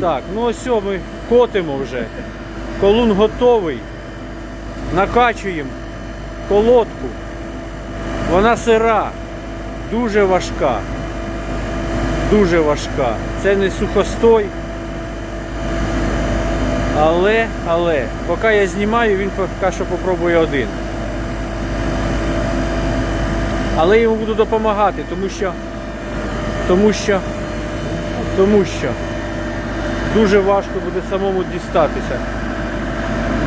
Так, ну ось ми котимо вже. Колун готовий. Накачуємо колодку. Вона сира, дуже важка. Дуже важка. Це не сухостой. Але, але, поки я знімаю, він поки що попробує один. Але я йому буду допомагати, тому що, тому що, тому що дуже важко буде самому дістатися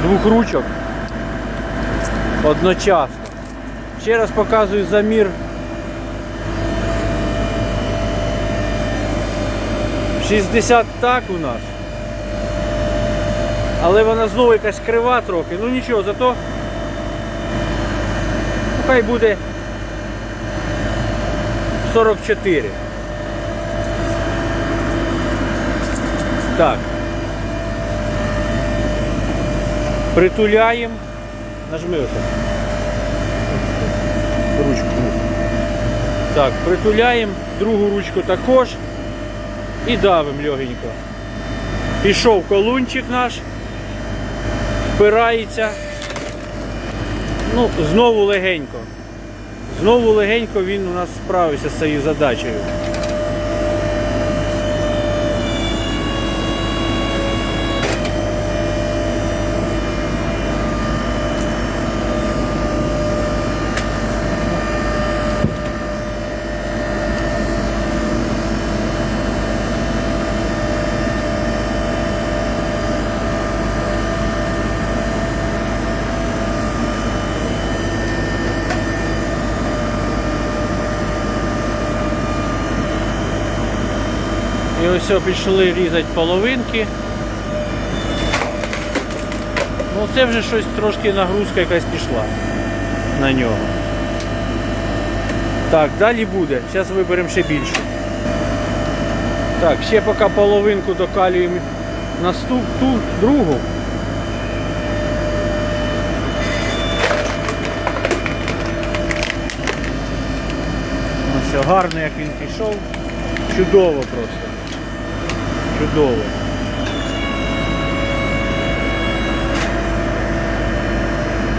двох ручок одночасно. Ще раз показую замір. Шістдесят так у нас. Але вона знову якась крива трохи. Ну нічого, зато хай буде 44. Так. Притуляємо. Нажми ось. Ручку. Так, притуляємо, другу ручку також і давимо легенько. Пішов колунчик наш, впирається. Ну, знову легенько. Знову легенько він у нас справився з цією задачею. І ось пішли різати половинки. Ну це вже щось трошки нагрузка якась пішла на нього. Так, далі буде. Зараз виберемо ще більше. Так, ще поки половинку докалюємо наступ, ту, другу. Ось гарно як він пішов. Чудово просто. Чудово.